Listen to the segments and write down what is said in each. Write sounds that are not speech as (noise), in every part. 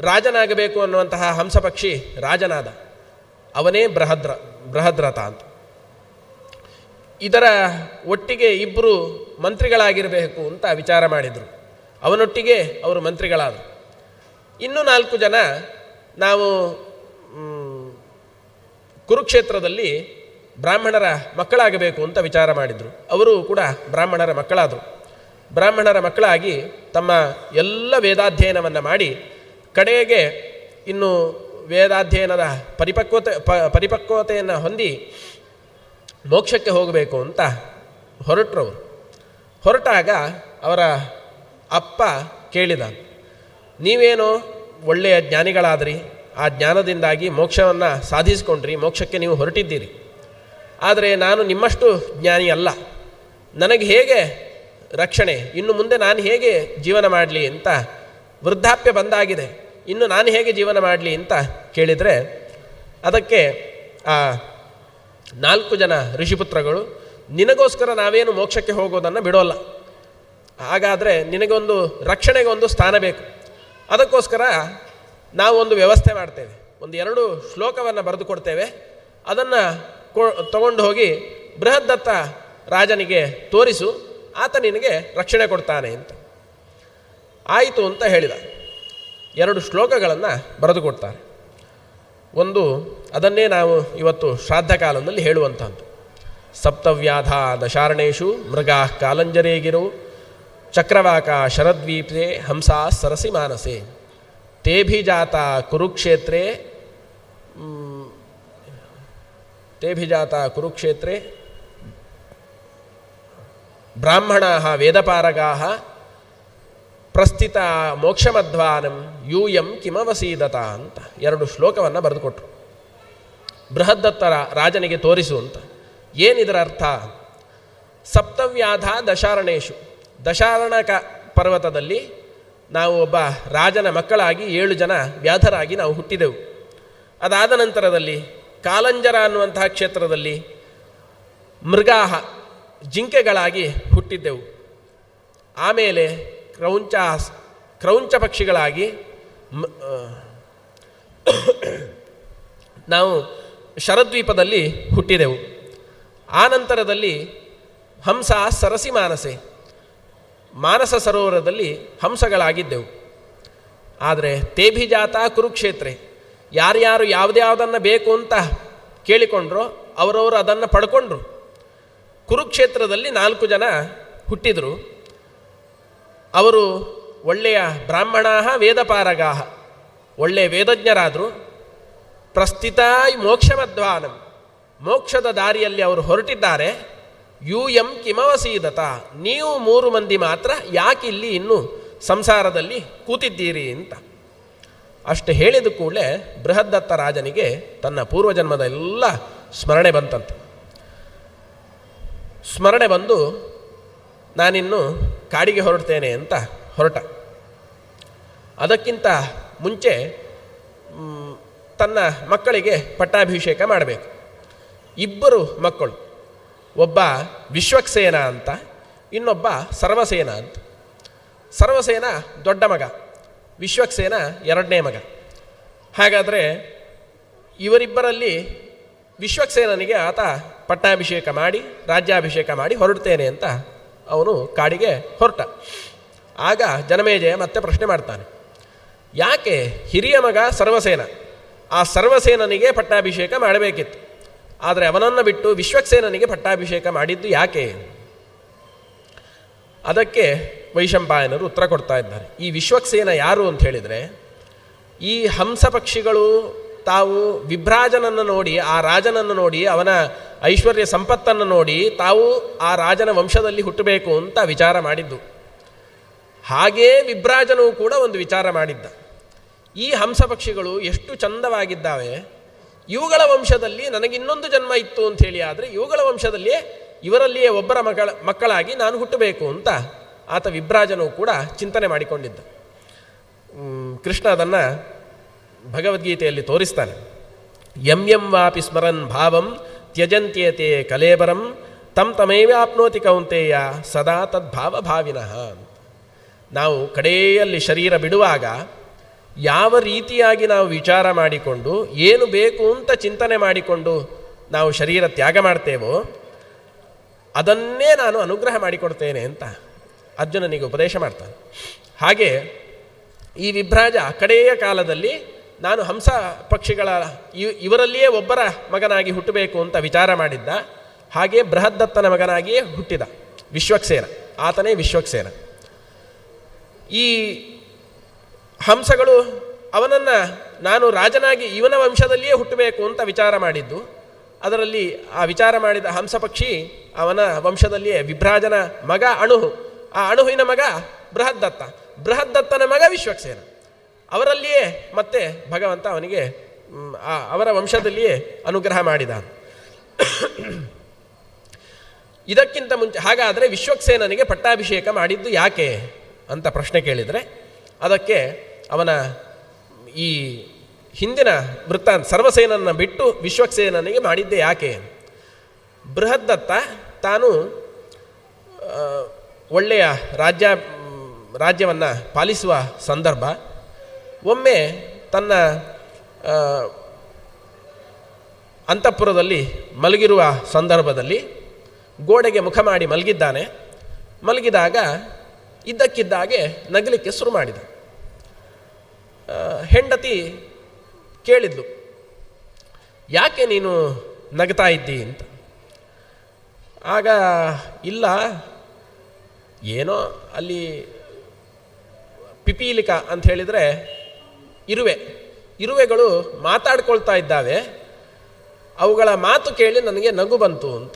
ರಾಜನಾಗಬೇಕು ಅನ್ನುವಂತಹ ಹಂಸಪಕ್ಷಿ ರಾಜನಾದ. ಅವನೇ ಬೃಹದ್ರ, ಬೃಹದ್ರಥ ಅಂತ. ಇದರ ಒಟ್ಟಿಗೆ ಇಬ್ಬರು ಮಂತ್ರಿಗಳಾಗಿರಬೇಕು ಅಂತ ವಿಚಾರ ಮಾಡಿದರು. ಅವನೊಟ್ಟಿಗೆ ಅವರು ಮಂತ್ರಿಗಳಾದರು. ಇನ್ನೂ ನಾಲ್ಕು ಜನ ನಾವು ಕುರುಕ್ಷೇತ್ರದಲ್ಲಿ ಬ್ರಾಹ್ಮಣರ ಮಕ್ಕಳಾಗಬೇಕು ಅಂತ ವಿಚಾರ ಮಾಡಿದರು. ಅವರು ಕೂಡ ಬ್ರಾಹ್ಮಣರ ಮಕ್ಕಳಾದರು. ಬ್ರಾಹ್ಮಣರ ಮಕ್ಕಳಾಗಿ ತಮ್ಮ ಎಲ್ಲ ವೇದಾಧ್ಯಯನವನ್ನು ಮಾಡಿ ಕಡೆಗೆ ಇನ್ನು ವೇದಾಧ್ಯಯನದ ಪರಿಪಕ್ವತೆ, ಪ, ಪರಿಪಕ್ವತೆಯನ್ನು ಹೊಂದಿ ಮೋಕ್ಷಕ್ಕೆ ಹೋಗಬೇಕು ಅಂತ ಹೊರಟರು ಹೊರಟಾಗ ಅವರ ಅಪ್ಪ ಕೇಳಿದ, ನೀವೇನು ಒಳ್ಳೆಯ ಜ್ಞಾನಿಗಳಾದ್ರಿ. ಆ ಜ್ಞಾನದಿಂದಾಗಿ ಮೋಕ್ಷವನ್ನು ಸಾಧಿಸಿಕೊಂಡ್ರಿ, ಮೋಕ್ಷಕ್ಕೆ ನೀವು ಹೊರಟಿದ್ದೀರಿ. ಆದರೆ ನಾನು ನಿಮ್ಮಷ್ಟು ಜ್ಞಾನಿ ಅಲ್ಲ. ನನಗೆ ಹೇಗೆ ರಕ್ಷಣೆ, ಇನ್ನು ಮುಂದೆ ನಾನು ಹೇಗೆ ಜೀವನ ಮಾಡಲಿ? ಅಂತ ವೃದ್ಧಾಪ್ಯ ಬಂದಾಗಿದೆ. ಇನ್ನು ನಾನು ಹೇಗೆ ಜೀವನ ಮಾಡಲಿ ಅಂತ ಕೇಳಿದರೆ, ಅದಕ್ಕೆ ಆ ನಾಲ್ಕು ಜನ ಋಷಿಪುತ್ರಗಳು ನಿನಗೋಸ್ಕರ ನಾವೇನು ಮೋಕ್ಷಕ್ಕೆ ಹೋಗೋದನ್ನು ಬಿಡೋಲ್ಲ. ಹಾಗಾದರೆ ನಿನಗೊಂದು ರಕ್ಷಣೆಗೆ ಒಂದು ಸ್ಥಾನ ಬೇಕು. ಅದಕ್ಕೋಸ್ಕರ ನಾವು ಒಂದು ವ್ಯವಸ್ಥೆ ಮಾಡ್ತೇವೆ. ಒಂದು ಎರಡು ಶ್ಲೋಕವನ್ನು ಬರೆದು ಕೊಡ್ತೇವೆ. ಅದನ್ನು ಕೊ, ತಗೊಂಡು ಹೋಗಿ ಬೃಹದ್ದತ್ತ ರಾಜನಿಗೆ ತೋರಿಸು. ಆತ ನಿನಗೆ ರಕ್ಷಣೆ ಕೊಡ್ತಾನೆ ಅಂತ. ಆಯಿತು ಅಂತ ಹೇಳಿದ. ಎರಡು ಶ್ಲೋಕಗಳನ್ನು ಬರೆದುಕೊಡ್ತಾರೆ ಒಂದು, ಅದನ್ನೇ ನಾವು ಇವತ್ತು ಶ್ರಾದ್ದ ಕಾಲದಲ್ಲಿ ಹೇಳುವಂಥದ್ದು ಸಪ್ತವ್ಯಾಧ ದಶಾರಣೇಶು ಮೃಗಾ ಕಾಲಂಜರೇಗಿರು, ಚಕ್ರವಾಕ ಶರದ್ವೀಪೆ ಹಂಸ ಸರಸಿ ಮಾನಸೆ, ತೇಭಿಜಾತ ಕುರುಕ್ಷೇತ್ರೇ ತೇಭಿಜಾತ ಕುರುಕ್ಷೇತ್ರೇ, ಬ್ರಾಹ್ಮಣಾ ವೇದಪಾರಗಾ ಪ್ರಸ್ಥಿತ ಮೋಕ್ಷಮಧ್ವಾನಂ ಯೂಯಂ ಕಿಮವಸೀದತ ಅಂತ ಎರಡು ಶ್ಲೋಕವನ್ನು ಬರೆದುಕೊಟ್ರು. ಬೃಹದ್ದತ್ತರ ರಾಜನಿಗೆ ತೋರಿಸು ಅಂತ. ಏನಿದರ ಅರ್ಥ? ಸಪ್ತವ್ಯಾಧ ದಶಾರಣೇಶು ದಶಾರಣಕ ಪರ್ವತದಲ್ಲಿ ನಾವು ಒಬ್ಬ ರಾಜನ ಮಕ್ಕಳಾಗಿ ಏಳು ಜನ ವ್ಯಾಧರಾಗಿ ನಾವು ಹುಟ್ಟಿದೆವು. ಅದಾದ ನಂತರದಲ್ಲಿ ಕಾಲಂಜರ ಅನ್ನುವಂತಹ ಕ್ಷೇತ್ರದಲ್ಲಿ ಮೃಗಾಹ ಜಿಂಕೆಗಳಾಗಿ ಹುಟ್ಟಿದ್ದೆವು. ಆಮೇಲೆ ಕ್ರೌಂಚ ಕ್ರೌಂಚ ಪಕ್ಷಿಗಳಾಗಿ (coughs) ನಾವು ಶರದ್ವೀಪದಲ್ಲಿ ಹುಟ್ಟಿದೆವು. ಆ ನಂತರದಲ್ಲಿ ಹಂಸ ಸರಸಿ ಮಾನಸೆ, ಮಾನಸ ಸರೋವರದಲ್ಲಿ ಹಂಸಗಳಾಗಿದ್ದೆವು. ಆದರೆ ತೇಭಿಜಾತ ಕುರುಕ್ಷೇತ್ರೆ, ಯಾರ್ಯಾರು ಯಾವುದ್ಯಾವುದನ್ನು ಬೇಕು ಅಂತ ಕೇಳಿಕೊಂಡ್ರೋ ಅವರವರು ಅದನ್ನು ಪಡ್ಕೊಂಡ್ರು. ಕುರುಕ್ಷೇತ್ರದಲ್ಲಿ ನಾಲ್ಕು ಜನ ಹುಟ್ಟಿದರು. ಅವರು ಒಳ್ಳೆಯ ಬ್ರಾಹ್ಮಣಾಹ ವೇದಪಾರಗಾಹ. ಒಳ್ಳೆಯ ವೇದಜ್ಞರಾದರು. ಪ್ರಸ್ಥಿತಾಯ್ ಮೋಕ್ಷಮಧ್ವಾನಂ. ಮೋಕ್ಷದ ದಾರಿಯಲ್ಲಿ ಅವರು ಹೊರಟಿದ್ದಾರೆ. ಯು ಎಂ ಕಿಮವಸೀದತ. ನೀವು ಮೂರು ಮಂದಿ ಮಾತ್ರ ಯಾಕಿಲ್ಲಿ ಇನ್ನು ಸಂಸಾರದಲ್ಲಿ ಕೂತಿದ್ದೀರಿ ಅಂತ. ಅಷ್ಟು ಹೇಳಿದ ಕೂಡಲೇ ಬೃಹದ್ದತ್ತ ರಾಜನಿಗೆ ತನ್ನ ಪೂರ್ವಜನ್ಮದ ಎಲ್ಲ ಸ್ಮರಣೆ ಬಂತಂತೆ. ಸ್ಮರಣೆ ಬಂದು ನಾನಿನ್ನು ಕಾಡಿಗೆ ಹೊರಡ್ತೇನೆ ಅಂತ ಹೊರಟ. ಅದಕ್ಕಿಂತ ಮುಂಚೆ ತನ್ನ ಮಕ್ಕಳಿಗೆ ಪಟ್ಟಾಭಿಷೇಕ ಮಾಡಬೇಕು. ಇಬ್ಬರು ಮಕ್ಕಳು, ಒಬ್ಬ ವಿಶ್ವಕ್ಸೇನ ಅಂತ, ಇನ್ನೊಬ್ಬ ಸರ್ವಸೇನ ಅಂತ. ಸರ್ವಸೇನ ದೊಡ್ಡ ಮಗ, ವಿಶ್ವಕ್ಸೇನ ಎರಡನೇ ಮಗ. ಹಾಗಾದರೆ ಇವರಿಬ್ಬರಲ್ಲಿ ವಿಶ್ವಕ್ಸೇನನಿಗೆ ಆತ ಪಟ್ಟಾಭಿಷೇಕ ಮಾಡಿ, ರಾಜ್ಯಾಭಿಷೇಕ ಮಾಡಿ ಹೊರಡ್ತೇನೆ ಅಂತ ಅವನು ಕಾಡಿಗೆ ಹೊರಟ. ಆಗ ಜನಮೇಜಯ ಮತ್ತೆ ಪ್ರಶ್ನೆ ಮಾಡ್ತಾನೆ, ಯಾಕೆ ಹಿರಿಯ ಮಗ ಸರ್ವಸೇನ? ಆ ಸರ್ವಸೇನನಿಗೆ ಪಟ್ಟಾಭಿಷೇಕ ಮಾಡಬೇಕಿತ್ತು. ಆದರೆ ಅವನನ್ನು ಬಿಟ್ಟು ವಿಶ್ವಕ್ಸೇನನಿಗೆ ಪಟ್ಟಾಭಿಷೇಕ ಮಾಡಿದ್ದು ಯಾಕೆ? ಅದಕ್ಕೆ ವೈಶಂಪಾಯನರು ಉತ್ತರ ಕೊಡ್ತಾ ಇದ್ದಾರೆ, ಈ ವಿಶ್ವಕ್ಸೇನ ಯಾರು ಅಂತ ಹೇಳಿದರೆ, ಈ ಹಂಸ ಪಕ್ಷಿಗಳು ತಾವು ವಿಭ್ರಾಜನನ್ನು ನೋಡಿ, ಆ ರಾಜನನ್ನು ನೋಡಿ, ಅವನ ಐಶ್ವರ್ಯ ಸಂಪತ್ತನ್ನು ನೋಡಿ ತಾವು ಆ ರಾಜನ ವಂಶದಲ್ಲಿ ಹುಟ್ಟಬೇಕು ಅಂತ ವಿಚಾರ ಮಾಡಿದ್ದು. ಹಾಗೇ ವಿಭ್ರಾಜನೂ ಕೂಡ ಒಂದು ವಿಚಾರ ಮಾಡಿದ್ದ. ಈ ಹಂಸ ಪಕ್ಷಿಗಳು ಎಷ್ಟು ಚಂದವಾಗಿದ್ದಾವೆ. ಇವುಗಳ ವಂಶದಲ್ಲಿ ನನಗಿನ್ನೊಂದು ಜನ್ಮ ಇತ್ತು ಅಂಥೇಳಿ ಆದರೆ ಇವುಗಳ ವಂಶದಲ್ಲಿಯೇ ಇವರಲ್ಲಿಯೇ ಒಬ್ಬರ ಮಗಳ, ಮಕ್ಕಳಾಗಿ ನಾನು ಹುಟ್ಟಬೇಕು ಅಂತ ಆತ ವಿಭ್ರಾಜನು ಕೂಡ ಚಿಂತನೆ ಮಾಡಿಕೊಂಡಿದ್ದ. ಕೃಷ್ಣ ಅದನ್ನು ಭಗವದ್ಗೀತೆಯಲ್ಲಿ ತೋರಿಸ್ತಾನೆ. ಯಂ ಯಂ ವಾಪಿ ಸ್ಮರನ್ ಭಾವಂ ತ್ಯಜಂತ್ಯತೆ ಕಲೇಬರಂ ತಂ ತಮೇವಾಪ್ನೋತಿ ಕೌಂತೆಯ ಸದಾ ತದ್ಭಾವ ಭಾವಿನಃ. ನಾವು ಕಡೆಯಲ್ಲಿ ಶರೀರ ಬಿಡುವಾಗ ಯಾವ ರೀತಿಯಾಗಿ ನಾವು ವಿಚಾರ ಮಾಡಿಕೊಂಡು, ಏನು ಬೇಕು ಅಂತ ಚಿಂತನೆ ಮಾಡಿಕೊಂಡು ನಾವು ಶರೀರ ತ್ಯಾಗ ಮಾಡ್ತೇವೋ, ಅದನ್ನೇ ನಾನು ಅನುಗ್ರಹ ಮಾಡಿಕೊಡ್ತೇನೆ ಅಂತ ಅರ್ಜುನನಿಗೆ ಉಪದೇಶ ಮಾಡ್ತಾನೆ. ಹಾಗೆ ಈ ವಿಭ್ರಾಜ ಕಡೆಯ ಕಾಲದಲ್ಲಿ ನಾನು ಹಂಸ ಪಕ್ಷಿಗಳ ಇವ್- ಇವರಲ್ಲಿಯೇ ಒಬ್ಬರ ಮಗನಾಗಿ ಹುಟ್ಟಬೇಕು ಅಂತ ವಿಚಾರ ಮಾಡಿದ್ದ, ಹಾಗೆ ಬೃಹದ್ದತ್ತನ ಮಗನಾಗಿಯೇ ಹುಟ್ಟಿದ ವಿಶ್ವಕ್ಸೇನ, ಆತನೇ ವಿಶ್ವಕ್ಸೇನ. ಈ ಹಂಸಗಳು ಅವನನ್ನು ನಾನು ರಾಜನಾಗಿ ಇವನ ವಂಶದಲ್ಲಿಯೇ ಹುಟ್ಟಬೇಕು ಅಂತ ವಿಚಾರ ಮಾಡಿದ್ದು, ಅದರಲ್ಲಿ ಆ ವಿಚಾರ ಮಾಡಿದ ಹಂಸ ಪಕ್ಷಿ ಅವನ ವಂಶದಲ್ಲಿಯೇ ವಿಭ್ರಾಜನ ಮಗ ಅಣುಹು, ಆ ಅಣುಹಿನ ಮಗ ಬೃಹದ್ದತ್ತ, ಬೃಹದ್ದತ್ತನ ಮಗ ವಿಶ್ವಕ್ಸೇನ. ಅವರಲ್ಲಿಯೇ ಮತ್ತೆ ಭಗವಂತ ಅವನಿಗೆ ಅವರ ವಂಶದಲ್ಲಿಯೇ ಅನುಗ್ರಹ ಮಾಡಿದ ಇದಕ್ಕಿಂತ ಮುಂಚೆ, ಹಾಗಾದರೆ ವಿಶ್ವಕ್ಸೇನನಿಗೆ ಪಟ್ಟಾಭಿಷೇಕ ಮಾಡಿದ್ದು ಯಾಕೆ ಅಂತ ಪ್ರಶ್ನೆ ಕೇಳಿದರೆ, ಅದಕ್ಕೆ ಅವನ ಈ ಹಿಂದಿನ ವೃತ್ತಾಂತ, ಸರ್ವಸೇನನ್ನು ಬಿಟ್ಟು ವಿಶ್ವಕ್ಸೇನನಿಗೆ ಮಾಡಿದ್ದೆ ಯಾಕೆ? ಬೃಹದ್ದತ್ತ ತಾನು ಒಳ್ಳೆಯ ರಾಜ್ಯ ರಾಜ್ಯವನ್ನು ಪಾಲಿಸುವ ಸಂದರ್ಭ ಒಮ್ಮೆ ತನ್ನ ಅಂತಃಪುರದಲ್ಲಿ ಮಲಗಿರುವ ಸಂದರ್ಭದಲ್ಲಿ ಗೋಡೆಗೆ ಮುಖ ಮಾಡಿ ಮಲಗಿದ್ದಾನೆ. ಮಲಗಿದಾಗ ಇದ್ದಕ್ಕಿದ್ದಾಗೆ ನಗಲಿಕ್ಕೆ ಶುರು ಮಾಡಿದ. ಹೆಂಡತಿ ಕೇಳಿದ್ಲು, ಯಾಕೆ ನೀನು ನಗ್ತಾ ಇದ್ದಿ? ಅಂತ. ಆಗ, ಇಲ್ಲ, ಏನೋ ಅಲ್ಲಿ ಪಿಪೀಲಿಕ ಅಂತ ಹೇಳಿದರೆ ಇರುವೆ. ಇರುವೆಗಳು ಮಾತಾಡ್ಕೊಳ್ತಾ ಇದ್ದಾವೆ. ಅವುಗಳ ಮಾತು ಕೇಳಿ ನನಗೆ ನಗು ಬಂತು ಅಂತ.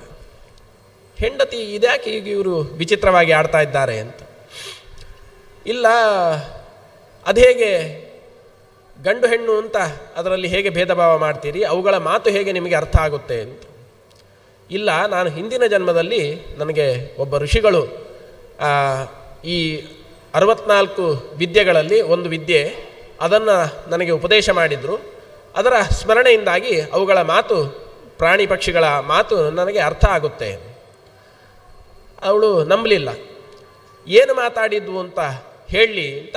ಹೆಂಡತಿ ಇದ್ಯಾಕೆ ಈಗ ಇವರು ವಿಚಿತ್ರವಾಗಿ ಆಡ್ತಾ ಇದ್ದಾರೆ ಅಂತ. ಇಲ್ಲ, ಅದು ಹೇಗೆ ಗಂಡು ಹೆಣ್ಣು ಅಂತ ಅದರಲ್ಲಿ ಹೇಗೆ ಭೇದ ಭಾವ ಮಾಡ್ತೀರಿ? ಅವುಗಳ ಮಾತು ಹೇಗೆ ನಿಮಗೆ ಅರ್ಥ ಆಗುತ್ತೆ ಅಂತ. ಇಲ್ಲ, ನಾನು ಹಿಂದಿನ ಜನ್ಮದಲ್ಲಿ ನನಗೆ ಒಬ್ಬ ಋಷಿಗಳು ಈ ಅರವತ್ನಾಲ್ಕು ವಿದ್ಯೆಗಳಲ್ಲಿ ಒಂದು ವಿದ್ಯೆ ಅದನ್ನು ನನಗೆ ಉಪದೇಶ ಮಾಡಿದರು. ಅದರ ಸ್ಮರಣೆಯಿಂದಾಗಿ ಅವುಗಳ ಮಾತು, ಪ್ರಾಣಿ ಪಕ್ಷಿಗಳ ಮಾತು ನನಗೆ ಅರ್ಥ ಆಗುತ್ತೆ. ಅವಳು ನಂಬಲಿಲ್ಲ. ಏನು ಮಾತಾಡಿದ್ವು ಅಂತ ಹೇಳಲಿ ಅಂತ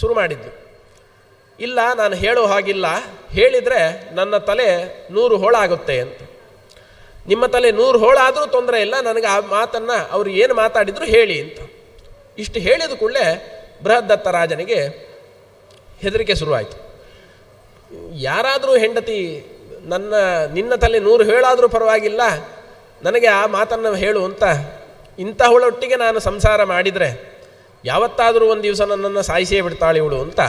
ಶುರು ಮಾಡಿದ್ದು ಇಲ್ಲ, ನಾನು ಹೇಳೋ ಹಾಗಿಲ್ಲ. ಹೇಳಿದರೆ ನನ್ನ ತಲೆ ನೂರು ಹೋಳಾಗುತ್ತೆ ಅಂತ. ನಿಮ್ಮ ತಲೆ ನೂರು ಹೋಳಾದರೂ ತೊಂದರೆ ಇಲ್ಲ, ನನಗೆ ಆ ಮಾತನ್ನು ಅವರು ಏನು ಮಾತಾಡಿದ್ರು ಹೇಳಿ ಅಂತ. ಇಷ್ಟು ಹೇಳಿದ ಕೂಡಲೇ ಬೃಹದ್ದತ್ತ ರಾಜನಿಗೆ ಹೆದರಿಕೆ ಶುರುವಾಯಿತು. ಯಾರಾದರೂ ಹೆಂಡತಿ ನನ್ನ, ನಿನ್ನ ತಲೆ ನೂರು ಹೇಳಾದರೂ ಪರವಾಗಿಲ್ಲ, ನನಗೆ ಆ ಮಾತನ್ನು ಹೇಳು ಅಂತ ಇಂತಹವಳೊಟ್ಟಿಗೆ ನಾನು ಸಂಸಾರ ಮಾಡಿದರೆ ಯಾವತ್ತಾದರೂ ಒಂದು ದಿವಸ ನನ್ನನ್ನು ಸಾಯಿಸೇ ಬಿಡ್ತಾಳೆ ಇವಳು ಅಂತ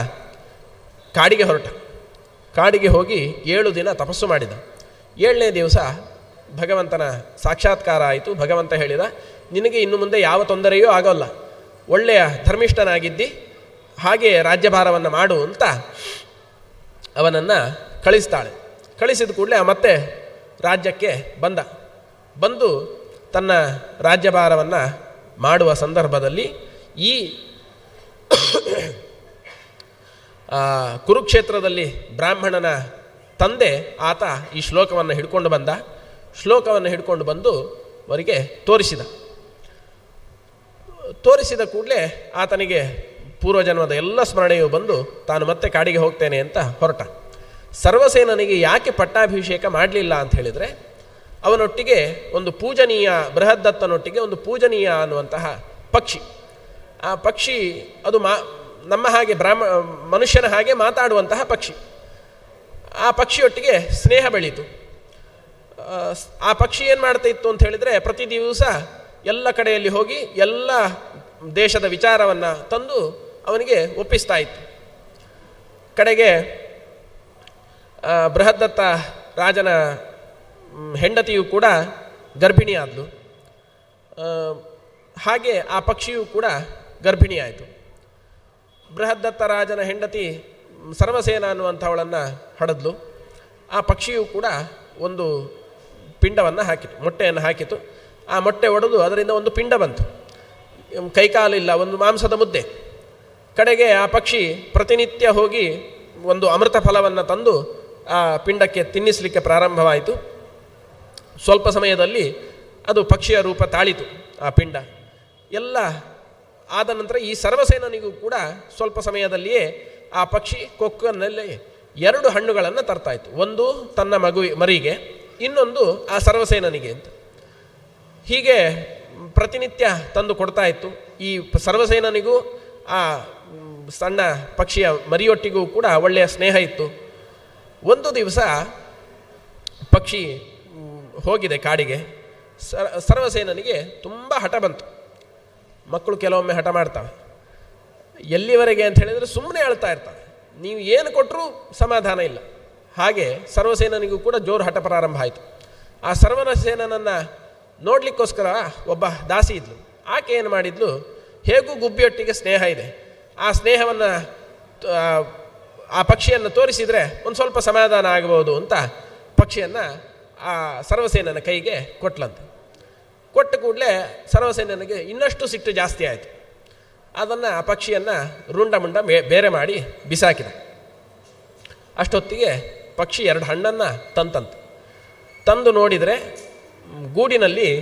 ಕಾಡಿಗೆ ಹೊರಟ. ಕಾಡಿಗೆ ಹೋಗಿ ಏಳು ದಿನ ತಪಸ್ಸು ಮಾಡಿದ. ಏಳನೇ ದಿವಸ ಭಗವಂತನ ಸಾಕ್ಷಾತ್ಕಾರ ಆಯಿತು. ಭಗವಂತ ಹೇಳಿದ, ನಿನಗೆ ಇನ್ನು ಮುಂದೆ ಯಾವ ತೊಂದರೆಯೂ ಆಗೋಲ್ಲ. ಒಳ್ಳೆಯ ಧರ್ಮಿಷ್ಠನಾಗಿದ್ದಿ ಹಾಗೆ ರಾಜ್ಯಭಾರವನ್ನು ಮಾಡು ಅಂತ ಅವನನ್ನು ಕಳಿಸ್ತಾಳೆ. ಕಳಿಸಿದ ಕೂಡಲೇ ಮತ್ತೆ ರಾಜ್ಯಕ್ಕೆ ಬಂದ. ಬಂದು ತನ್ನ ರಾಜ್ಯಭಾರವನ್ನು ಮಾಡುವ ಸಂದರ್ಭದಲ್ಲಿ ಈ (coughs) ಕುರುಕ್ಷೇತ್ರದಲ್ಲಿ ಬ್ರಾಹ್ಮಣನ ತಂದೆ ಆತ ಈ ಶ್ಲೋಕವನ್ನು ಹಿಡ್ಕೊಂಡು ಬಂದ. ಶ್ಲೋಕವನ್ನು ಹಿಡ್ಕೊಂಡು ಬಂದು ಅವರಿಗೆ ತೋರಿಸಿದ. ತೋರಿಸಿದ ಕೂಡಲೇ ಆತನಿಗೆ ಪೂರ್ವಜನ್ಮದ ಎಲ್ಲ ಸ್ಮರಣೆಯು ಬಂದು ತಾನು ಮತ್ತೆ ಕಾಡಿಗೆ ಹೋಗ್ತೇನೆ ಅಂತ ಹೊರಟ. ಸರ್ವಸೇನನಿಗೆ ಯಾಕೆ ಪಟ್ಟಾಭಿಷೇಕ ಮಾಡಲಿಲ್ಲ ಅಂತ ಹೇಳಿದರೆ ಅವನೊಟ್ಟಿಗೆ ಒಂದು ಪೂಜನೀಯ ಬೃಹದ್ದತ್ತನೊಟ್ಟಿಗೆ ಒಂದು ಪೂಜನೀಯ ಅನ್ನುವಂತಹ ಪಕ್ಷಿ. ಆ ಪಕ್ಷಿ ಅದು ಮಾ ನಮ್ಮ ಹಾಗೆ ಬ್ರಾಹ್ಮ ಮನುಷ್ಯನ ಹಾಗೆ ಮಾತಾಡುವಂತಹ ಪಕ್ಷಿ. ಆ ಪಕ್ಷಿಯೊಟ್ಟಿಗೆ ಸ್ನೇಹ ಬೆಳೀತು. ಆ, ಪಕ್ಷಿ ಏನು ಮಾಡ್ತಾ ಇತ್ತು ಅಂತ ಹೇಳಿದರೆ ಪ್ರತಿ ದಿವಸ ಎಲ್ಲ ಕಡೆಯಲ್ಲಿ ಹೋಗಿ ಎಲ್ಲ ದೇಶದ ವಿಚಾರವನ್ನು ತಂದು ಅವನಿಗೆ ಒಪ್ಪಿಸ್ತಾ ಇತ್ತು ಕಡೆಗೆ ಬೃಹದ್ದತ್ತ ರಾಜನ ಹೆಂಡತಿಯು ಕೂಡ ಗರ್ಭಿಣಿಯಾದಳು ಹಾಗೆ ಆ ಪಕ್ಷಿಯು ಕೂಡ ಗರ್ಭಿಣಿಯಾಯಿತು. ಬೃಹದ್ದತ್ತ ರಾಜನ ಹೆಂಡತಿ ಸರ್ವಸೇನ ಅನ್ನುವಂಥವಳನ್ನು ಹಡದ್ಲು. ಆ ಪಕ್ಷಿಯು ಕೂಡ ಒಂದು ಪಿಂಡವನ್ನು ಹಾಕಿತು, ಮೊಟ್ಟೆಯನ್ನು ಹಾಕಿತು. ಆ ಮೊಟ್ಟೆ ಒಡೆದು ಅದರಿಂದ ಒಂದು ಪಿಂಡ ಬಂತು. ಕೈಕಾಲಿಲ್ಲ, ಒಂದು ಮಾಂಸದ ಮುದ್ದೆ. ಕಡೆಗೆ ಆ ಪಕ್ಷಿ ಪ್ರತಿನಿತ್ಯ ಹೋಗಿ ಒಂದು ಅಮೃತ ಫಲವನ್ನು ತಂದು ಆ ಪಿಂಡಕ್ಕೆ ತಿನ್ನಿಸಲಿಕ್ಕೆ ಪ್ರಾರಂಭವಾಯಿತು. ಸ್ವಲ್ಪ ಸಮಯದಲ್ಲಿ ಅದು ಪಕ್ಷಿಯ ರೂಪ ತಾಳಿತು ಆ ಪಿಂಡ. ಎಲ್ಲ ಆದ ನಂತರ ಈ ಸರ್ವಸೇನನಿಗೂ ಕೂಡ ಸ್ವಲ್ಪ ಸಮಯದಲ್ಲಿಯೇ ಆ ಪಕ್ಷಿ ಕೊಕ್ಕನಲ್ಲಿ ಎರಡು ಹಣ್ಣುಗಳನ್ನು ತರ್ತಾಯಿತು ಒಂದು ತನ್ನ ಮಗು ಮರಿಗೆ, ಇನ್ನೊಂದು ಆ ಸರ್ವಸೇನನಿಗೆ ಅಂತ. ಹೀಗೆ ಪ್ರತಿನಿತ್ಯ ತಂದು ಕೊಡ್ತಾ ಇತ್ತು ಈ ಸರ್ವಸೇನನಿಗೂ ಆ ಸಣ್ಣ ಪಕ್ಷಿಯ ಮರಿಯೊಟ್ಟಿಗೂ ಕೂಡ ಒಳ್ಳೆಯ ಸ್ನೇಹ ಇತ್ತು. ಒಂದು ದಿವಸ ಪಕ್ಷಿ ಹೋಗಿದೆ ಕಾಡಿಗೆ. ಸರ್, ಸರ್ವಸೇನನಿಗೆ ತುಂಬ ಹಠ ಬಂತು. ಮಕ್ಕಳು ಕೆಲವೊಮ್ಮೆ ಹಠ ಮಾಡ್ತಾವೆ. ಎಲ್ಲಿವರೆಗೆ ಅಂತ ಹೇಳಿದರೆ ಸುಮ್ಮನೆ ಅಳ್ತಾ ಇರ್ತಾವೆ. ನೀವು ಏನು ಕೊಟ್ಟರೂ ಸಮಾಧಾನ ಇಲ್ಲ. ಹಾಗೆ ಸರ್ವಸೇನನಿಗೂ ಕೂಡ ಜೋರು ಹಠ ಪ್ರಾರಂಭ ಆಯಿತು. ಆ ಸರ್ವಸೇನನನ್ನು ನೋಡಲಿಕ್ಕೋಸ್ಕರ ಒಬ್ಬ ದಾಸಿ ಇದ್ಲು. ಆಕೆ ಏನು ಮಾಡಿದ್ಲು? ಹೇಗೂ ಗುಬ್ಬಿಯೊಟ್ಟಿಗೆ ಸ್ನೇಹ ಇದೆ. ಆ ಸ್ನೇಹವನ್ನು, ಆ ಪಕ್ಷಿಯನ್ನು ತೋರಿಸಿದರೆ ಒಂದು ಸ್ವಲ್ಪ ಸಮಾಧಾನ ಆಗಬಹುದು ಅಂತ ಪಕ್ಷಿಯನ್ನು ಆ ಸರ್ವಸೇನನ ಕೈಗೆ ಕೊಟ್ಲಂತೆ. ಕೊಟ್ಟ ಕೂಡಲೇ ಸರ್ವಸೇನನಿಗೆ ಇನ್ನಷ್ಟು ಸಿಟ್ಟು ಜಾಸ್ತಿ ಆಯಿತು. ಅದನ್ನು ಆ ಪಕ್ಷಿಯನ್ನು ರುಂಡ ಮುಂಡ ಬೇರೆ ಮಾಡಿ ಬಿಸಾಕಿದ. ಅಷ್ಟೊತ್ತಿಗೆ ಪಕ್ಷಿ ಎರಡು ಹಣ್ಣನ್ನು ತಂತಂತ. ತಂದು ನೋಡಿದರೆ, ಗೂಡಿನಲ್ಲಿ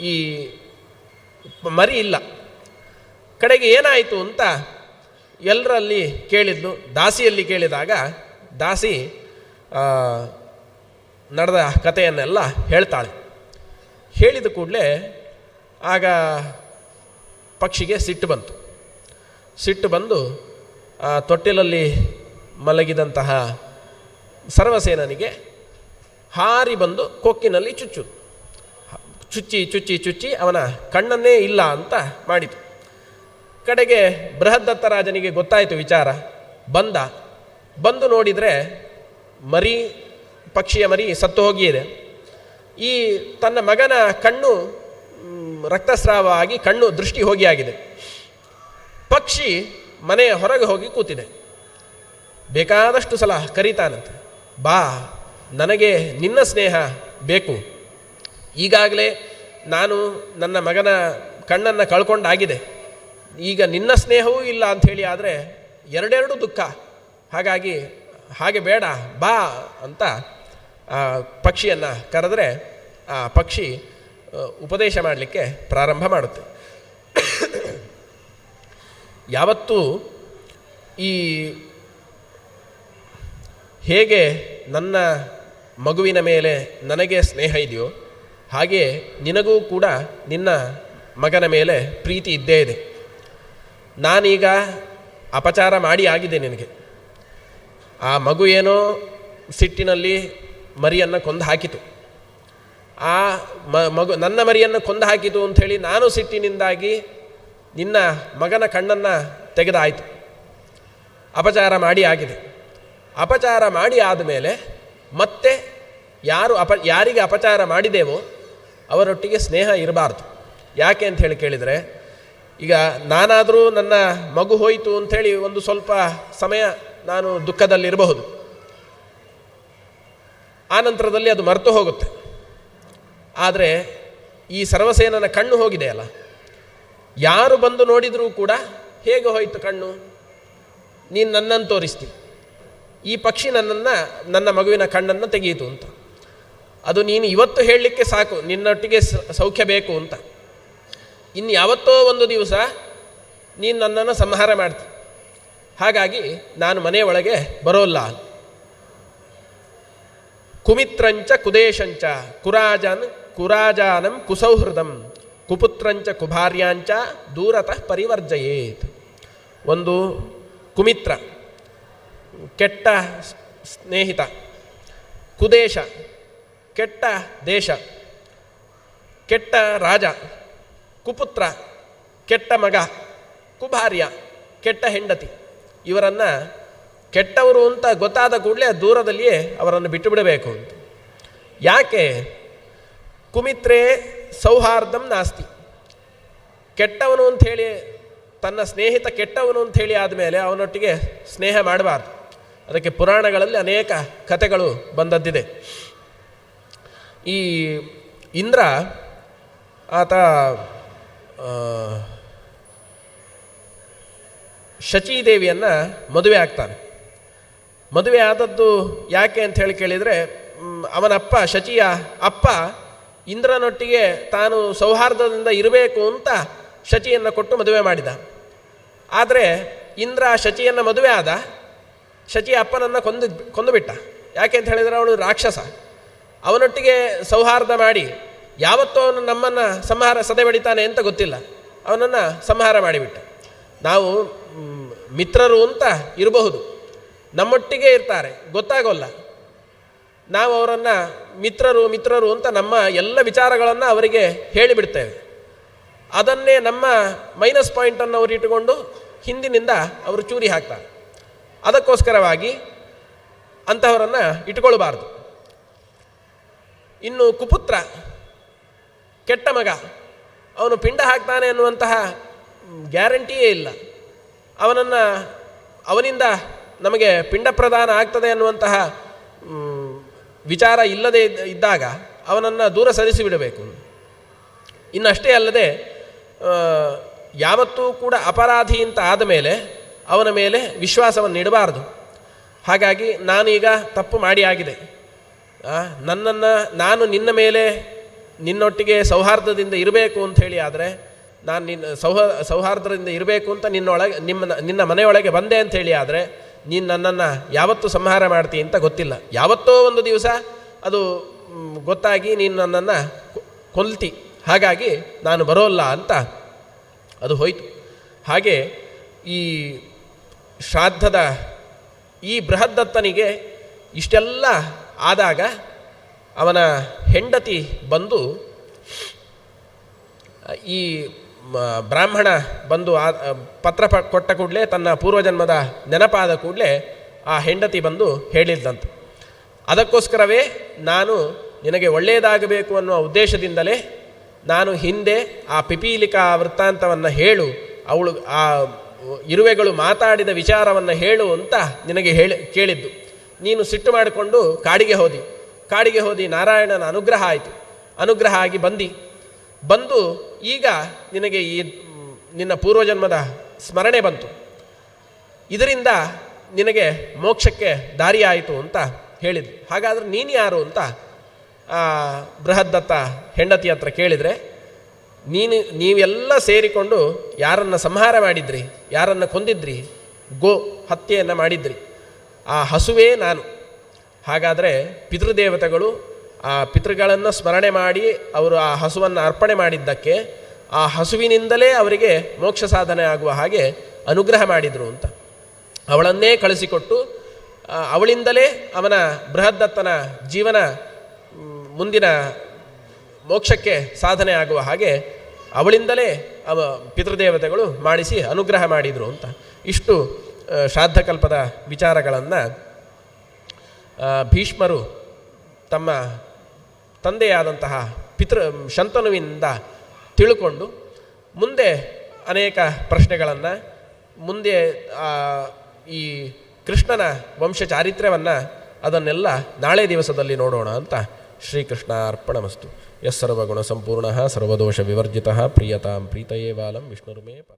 ಈ ಮರಿ ಇಲ್ಲ. ಕಡೆಗೆ ಏನಾಯಿತು ಅಂತ ಎಲ್ಲರಲ್ಲಿ ಕೇಳಿದ್ಲು, ದಾಸಿಯಲ್ಲಿ ಕೇಳಿದಾಗ ದಾಸಿ ನಡೆದ ಕಥೆಯನ್ನೆಲ್ಲ ಹೇಳ್ತಾಳೆ. ಹೇಳಿದ ಕೂಡಲೇ ಆಗ ಪಕ್ಷಿಗೆ ಸಿಟ್ಟು ಬಂತು. ಸಿಟ್ಟು ಬಂದು, ಆ, ತೊಟ್ಟಿಲಲ್ಲಿ ಮಲಗಿದಂತಹ ಸರ್ವಸೇನನಿಗೆ ಹಾರಿ ಬಂದು ಕೊಕ್ಕಿನಲ್ಲಿ ಚುಚ್ಚು ಚುಚ್ಚಿ ಚುಚ್ಚಿ ಚುಚ್ಚಿ ಅವನ ಕಣ್ಣನ್ನೇ ಇಲ್ಲ ಅಂತ ಮಾಡಿತು. ಕಡೆಗೆ ಬೃಹದ್ದತ್ತ ರಾಜನಿಗೆ ಗೊತ್ತಾಯಿತು ವಿಚಾರ. ಬಂದ. ಬಂದು ನೋಡಿದರೆ ಮರಿ, ಪಕ್ಷಿಯ ಮರಿ ಸತ್ತು ಹೋಗಿದೆ ಈ ತನ್ನ ಮಗನ ಕಣ್ಣು ರಕ್ತಸ್ರಾವ ಆಗಿ ಕಣ್ಣು ದೃಷ್ಟಿ ಹೋಗಿ ಆಗಿದೆ ಪಕ್ಷಿ ಮನೆಯ ಹೊರಗೆ ಹೋಗಿ ಕೂತಿದೆ. ಬೇಕಾದಷ್ಟು ಸಲ ಕರೀತಾನಂತೆ. ಬಾ, ನನಗೆ ನಿನ್ನ ಸ್ನೇಹ ಬೇಕು. ಈಗಾಗಲೇ ನಾನು ನನ್ನ ಮಗನ ಕಣ್ಣನ್ನು ಕಳ್ಕೊಂಡಾಗಿದೆ. ಈಗ ನಿನ್ನ ಸ್ನೇಹವೂ ಇಲ್ಲ ಅಂಥೇಳಿ ಆದರೆ ಎರಡೆರಡು ದುಃಖ. ಹಾಗಾಗಿ ಹಾಗೆ ಬೇಡ, ಬಾ ಅಂತ ಆ ಪಕ್ಷಿಯನ್ನು ಕರೆದ್ರೆ ಆ ಪಕ್ಷಿ ಉಪದೇಶ ಮಾಡಲಿಕ್ಕೆ ಪ್ರಾರಂಭ ಮಾಡುತ್ತೆ. ಯಾವತ್ತೂ ಈ ಹೇಗೆ ನನ್ನ ಮಗುವಿನ ಮೇಲೆ ನನಗೆ ಸ್ನೇಹ ಇದೆಯೋ ಹಾಗೆ ನಿನಗೂ ಕೂಡ ನಿನ್ನ ಮಗನ ಮೇಲೆ ಪ್ರೀತಿ ಇದ್ದೇ ಇದೆ. ನಾನೀಗ ಅಪಚಾರ ಮಾಡಿ ಆಗಿದೆ ನಿನಗೆ. ಆ ಮಗು ಏನೋ ಸಿಟ್ಟಿನಲ್ಲಿ ಮರಿಯನ್ನು ಕೊಂದು ಹಾಕಿತು. ಆ ಮಗು, ನನ್ನ ಮರಿಯನ್ನು ಕೊಂದು ಹಾಕಿತು ಅಂಥೇಳಿ ನಾನು ಸಿಟ್ಟಿನಿಂದಾಗಿ ನಿನ್ನ ಮಗನ ಕಣ್ಣನ್ನು ತೆಗೆದಾಯಿತು. ಅಪಚಾರ ಮಾಡಿ ಆಗಿದೆ. ಅಪಚಾರ ಮಾಡಿ ಆದಮೇಲೆ ಮತ್ತೆ ಯಾರು ಅಪ, ಯಾರಿಗೆ ಅಪಚಾರ ಮಾಡಿದೇವೋ ಅವರೊಟ್ಟಿಗೆ ಸ್ನೇಹ ಇರಬಾರ್ದು. ಯಾಕೆ ಅಂತ ಹೇಳಿ ಕೇಳಿದರೆ ಈಗ ನಾನಾದರೂ ನನ್ನ ಮಗು ಹೋಯಿತು ಅಂಥೇಳಿ ಒಂದು ಸ್ವಲ್ಪ ಸಮಯ ನಾನು ದುಃಖದಲ್ಲಿರಬಹುದು. ಆ ನಂತರದಲ್ಲಿ ಅದು ಮರೆತು ಹೋಗುತ್ತೆ. ಆದರೆ ಈ ಸರ್ವಸೇನನ ಕಣ್ಣು ಹೋಗಿದೆಯಲ್ಲ ಯಾರು ಬಂದು ನೋಡಿದರೂ ಕೂಡ ಹೇಗೆ ಹೋಯಿತು ಕಣ್ಣು? ನೀನು ನನ್ನನ್ನು ತೋರಿಸ್ತಿ ಈ ಪಕ್ಷಿ ನನ್ನನ್ನು, ನನ್ನ ಮಗುವಿನ ಕಣ್ಣನ್ನು ತೆಗೆಯಿತು ಅಂತ. ಅದು ನೀನು ಇವತ್ತು ಹೇಳಲಿಕ್ಕೆ ಸಾಕು, ನಿನ್ನೊಟ್ಟಿಗೆ ಸೌಖ್ಯ ಬೇಕು ಅಂತ. ಇನ್ನು ಯಾವತ್ತೋ ಒಂದು ದಿವಸ ನೀನು ನನ್ನನ್ನು ಸಂಹಾರ ಮಾಡ್ತಿ. ಹಾಗಾಗಿ ನಾನು ಮನೆಯ ಒಳಗೆ ಬರೋಲ್ಲ ಕುಮಿತ್ರಂಚ ಕುದೇಶಂಚ, ಕುರಾಜನ್ ಕುರಾಜಾನಂ ಕುಸೌಹೃದಂ, ಕುಪುತ್ರಂಚ ಕುಭಾರ್ಯಾಂಚ ದೂರತಃ ಪರಿವರ್ಜಯೇತ್. ಒಂದು ಕುಮಿತ್ರ, ಕೆಟ್ಟ ಸ್ನೇಹಿತ, ಕುದೇಶ, ಕೆಟ್ಟ ದೇಶ, ಕೆಟ್ಟ ರಾಜ ಕುಪುತ್ರ, ಕೆಟ್ಟ ಮಗ, ಕುಭಾರ್ಯ, ಕೆಟ್ಟ ಹೆಂಡತಿ. ಇವರನ್ನು ಕೆಟ್ಟವರು ಅಂತ ಗೊತ್ತಾದ ಕೂಡಲೇ ದೂರದಲ್ಲಿಯೇ ಅವರನ್ನು ಬಿಟ್ಟು ಬಿಡಬೇಕು ಅಂತ. ಯಾಕೆ? ಕುಮಿತ್ರೇ ಸೌಹಾರ್ದಂ ನಾಸ್ತಿ. ಕೆಟ್ಟವನು ಅಂಥೇಳಿ ತನ್ನ ಸ್ನೇಹಿತ ಕೆಟ್ಟವನು ಅಂಥೇಳಿ ಆದಮೇಲೆ ಅವನೊಟ್ಟಿಗೆ ಸ್ನೇಹ ಮಾಡಬಾರ್ದು. ಅದಕ್ಕೆ ಪುರಾಣಗಳಲ್ಲಿ ಅನೇಕ ಕಥೆಗಳು ಬಂದದ್ದಿದೆ. ಈ ಇಂದ್ರ ಆತ ಶಚೀದೇವಿಯನ್ನು ಮದುವೆ ಆಗ್ತಾನೆ. ಮದುವೆ ಆದದ್ದು ಯಾಕೆ ಅಂತ ಹೇಳಿ ಕೇಳಿದರೆ ಅವನಪ್ಪ ಶಚಿಯ ಅಪ್ಪ ಇಂದ್ರನೊಟ್ಟಿಗೆ ತಾನು ಸೌಹಾರ್ದದಿಂದ ಇರಬೇಕು ಅಂತ ಶಚಿಯನ್ನು ಕೊಟ್ಟು ಮದುವೆ ಮಾಡಿದ. ಆದರೆ ಇಂದ್ರ ಶಚಿಯನ್ನು ಮದುವೆ ಆದ, ಶಚಿಯ ಅಪ್ಪನನ್ನು ಕೊಂದು, ಕೊಂದುಬಿಟ್ಟ. ಯಾಕೆ ಅಂತ ಹೇಳಿದರೆ ಅವಳು ರಾಕ್ಷಸ. ಅವನೊಟ್ಟಿಗೆ ಸೌಹಾರ್ದ ಮಾಡಿ ಯಾವತ್ತೋ ಅವನು ನಮ್ಮನ್ನು ಸಂಹಾರ ಸದೆ ಬಡಿತಾನೆ ಅಂತ ಗೊತ್ತಿಲ್ಲ. ಅವನನ್ನು ಸಂಹಾರ ಮಾಡಿಬಿಟ್ಟ. ನಾವು ಮಿತ್ರರು ಅಂತ ಇರಬಹುದು. ನಮ್ಮೊಟ್ಟಿಗೆ ಇರ್ತಾರೆ. ಗೊತ್ತಾಗೋಲ್ಲ. ನಾವು ಅವರನ್ನು ಮಿತ್ರರು ಮಿತ್ರರು ಅಂತ ನಮ್ಮ ಎಲ್ಲ ವಿಚಾರಗಳನ್ನು ಅವರಿಗೆ ಹೇಳಿಬಿಡ್ತೇವೆ. ಅದನ್ನೇ ನಮ್ಮ ಮೈನಸ್ ಪಾಯಿಂಟನ್ನು ಅವರು ಇಟ್ಟುಕೊಂಡು ಹಿಂದಿನಿಂದ ಅವರು ಚೂರಿ ಹಾಕ್ತಾರೆ. ಅದಕ್ಕೋಸ್ಕರವಾಗಿ ಅಂತಹವರನ್ನು ಇಟ್ಕೊಳ್ಬಾರ್ದು ಇನ್ನು ಕುಪುತ್ರ ಕೆಟ್ಟ ಮಗ. ಅವನು ಪಿಂಡ ಹಾಕ್ತಾನೆ ಅನ್ನುವಂತಹ ಗ್ಯಾರಂಟಿಯೇ ಇಲ್ಲ. ಅವನನ್ನು, ಅವನಿಂದ ನಮಗೆ ಪಿಂಡ ಪ್ರದಾನ ಆಗ್ತದೆ ಅನ್ನುವಂತಹ ವಿಚಾರ ಇಲ್ಲದೆ ಇದ್ದ- ಇದ್ದಾಗ ಅವನನ್ನು ದೂರ ಸರಿಸಿಬಿಡಬೇಕು ಇನ್ನಷ್ಟೇ ಅಲ್ಲದೆ ಯಾವತ್ತೂ ಕೂಡ ಅಪರಾಧಿ ಅಂತ ಆದಮೇಲೆ ಅವನ ಮೇಲೆ ವಿಶ್ವಾಸವನ್ನು ಇಡಬಾರ್ದು. ಹಾಗಾಗಿ ನಾನೀಗ ತಪ್ಪು ಮಾಡಿ ಆಗಿದೆ. ನನ್ನನ್ನು, ನಾನು ನಿನ್ನ ಮೇಲೆ ನಿನ್ನೊಟ್ಟಿಗೆ ಸೌಹಾರ್ದದಿಂದ ಇರಬೇಕು ಅಂತ ಹೇಳಿ ಆದರೆ ನಾನು ನಿನ್ನ ಸೌಹ, ಸೌಹಾರ್ದದಿಂದ ಇರಬೇಕು ಅಂತ ನಿನ್ನೊಳಗೆ, ನಿಮ್ಮ, ನಿನ್ನ ಮನೆಯೊಳಗೆ ಬಂದೆ ಅಂತ ಹೇಳಿ ಆದರೆ ನೀನು ನನ್ನನ್ನು ಯಾವತ್ತು ಸಂಹಾರ ಮಾಡ್ತೀಯ ಅಂತ ಗೊತ್ತಿಲ್ಲ. ಯಾವತ್ತೋ ಒಂದು ದಿವಸ ಅದು ಗೊತ್ತಾಗಿ ನೀನು ನನ್ನನ್ನು ಕೊಲ್ತಿ. ಹಾಗಾಗಿ ನಾನು ಬರೋಲ್ಲ ಅಂತ ಅದು ಹೋಯಿತು. ಹಾಗೆ ಈ ಶ್ರಾದ್ದದ ಈ ಬೃಹದ್ದತ್ತನಿಗೆ ಇಷ್ಟೆಲ್ಲ ಆದಾಗ ಅವನ ಹೆಂಡತಿ ಬಂದು, ಈ ಬ್ರಾಹ್ಮಣ ಬಂದು ಆ, ಪತ್ರ ಪ, ಕೊಟ್ಟ ಕೂಡಲೇ, ತನ್ನ ಪೂರ್ವಜನ್ಮದ ನೆನಪಾದ ಕೂಡಲೇ ಆ ಹೆಂಡತಿ ಬಂದು ಹೇಳಿದ್ದಂತೆ ಅದಕ್ಕೋಸ್ಕರವೇ ನಾನು ನಿನಗೆ ಒಳ್ಳೆಯದಾಗಬೇಕು ಅನ್ನುವ ಉದ್ದೇಶದಿಂದಲೇ ನಾನು ಹಿಂದೆ ಆ ಪಿಪೀಲಿಕಾ ವೃತ್ತಾಂತವನ್ನು ಹೇಳು, ಅವಳು ಆ ಇರುವೆಗಳು ಮಾತಾಡಿದ ವಿಚಾರವನ್ನು ಹೇಳು ಅಂತ ನಿನಗೆ ಹೇಳಿ ಕೇಳಿದ್ದು. ನೀನು ಸಿಟ್ಟು ಮಾಡಿಕೊಂಡು ಕಾಡಿಗೆ ಹೋದಿ. ಕಾಡಿಗೆ ಹೋದಿ ನಾರಾಯಣನ ಅನುಗ್ರಹ ಆಯಿತು. ಅನುಗ್ರಹ ಆಗಿ ಬಂದಿ. ಬಂದು ಈಗ ನಿನಗೆ ಈ ನಿನ್ನ ಪೂರ್ವಜನ್ಮದ ಸ್ಮರಣೆ ಬಂತು. ಇದರಿಂದ ನಿನಗೆ ಮೋಕ್ಷಕ್ಕೆ ದಾರಿಯಾಯಿತು ಅಂತ ಹೇಳಿದ್ರು ಹಾಗಾದರೆ ನೀನು ಯಾರು ಅಂತ ಬೃಹದ್ದತ್ತ ಹೆಂಡತಿ ಹತ್ರ ಕೇಳಿದರೆ, ನೀನು, ನೀವೆಲ್ಲ ಸೇರಿಕೊಂಡು ಯಾರನ್ನು ಸಂಹಾರ ಮಾಡಿದ್ರಿ, ಯಾರನ್ನು ಕೊಂದಿದ್ರಿ, ಗೋ ಹತ್ಯೆಯನ್ನು ಮಾಡಿದ್ರಿ. ಆ ಹಸುವೇ ನಾನು. ಹಾಗಾದರೆ ಪಿತೃದೇವತೆಗಳು ಆ ಪಿತೃಗಳನ್ನು ಸ್ಮರಣೆ ಮಾಡಿ ಅವರು ಆ ಹಸುವನ್ನು ಅರ್ಪಣೆ ಮಾಡಿದ್ದಕ್ಕೆ ಆ ಹಸುವಿನಿಂದಲೇ ಅವರಿಗೆ ಮೋಕ್ಷ ಸಾಧನೆ ಆಗುವ ಹಾಗೆ ಅನುಗ್ರಹ ಮಾಡಿದರು ಅಂತ. ಅವಳನ್ನೇ ಕಳಿಸಿಕೊಟ್ಟು ಅವಳಿಂದಲೇ ಅವನ ಬೃಹದ್ದತ್ತನ ಜೀವನ ಮುಂದಿನ ಮೋಕ್ಷಕ್ಕೆ ಸಾಧನೆ ಆಗುವ ಹಾಗೆ ಅವಳಿಂದಲೇ ಅವ ಪಿತೃದೇವತೆಗಳು ಮಾಡಿಸಿ ಅನುಗ್ರಹ ಮಾಡಿದರು ಅಂತ. ಇಷ್ಟು ಶ್ರಾದ್ದಕಲ್ಪದ ವಿಚಾರಗಳನ್ನು ಭೀಷ್ಮರು ತಮ್ಮ ತಂದೆಯಾದಂತಹ ಪಿತೃ ಶಂತನುವಿನಿಂದ ತಿಳ್ಕೊಂಡು ಮುಂದೆ ಅನೇಕ ಪ್ರಶ್ನೆಗಳನ್ನು ಮುಂದೆ ಈ ಕೃಷ್ಣನ ವಂಶ ಚಾರಿತ್ರ್ಯವನ್ನು ಅದನ್ನೆಲ್ಲ ನಾಳೆ ದಿವಸದಲ್ಲಿ ನೋಡೋಣ ಅಂತ ಶ್ರೀಕೃಷ್ಣ ಅರ್ಪಣಮಸ್ತು ಎಸ್ ಸರ್ವಗುಣ ಸಂಪೂರ್ಣ ಸರ್ವದೋಷ ವಿವರ್ಜಿತ ಪ್ರಿಯತಾಂ ಪ್ರೀತಯೇ ಬಾಲಂ ವಿಷ್ಣುರುಮೇ